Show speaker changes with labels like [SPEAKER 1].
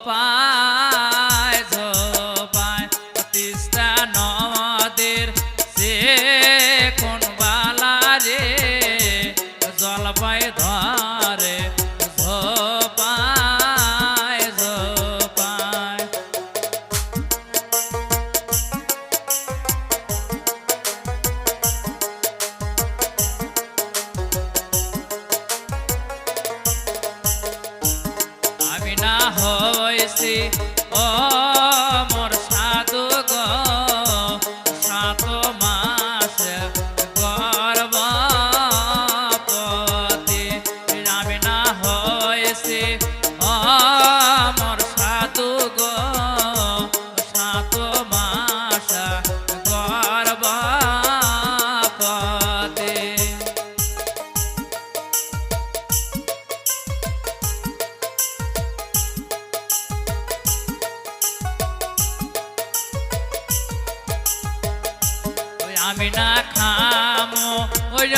[SPEAKER 1] Bye. হয়েছি ও আমি না খামো। ওই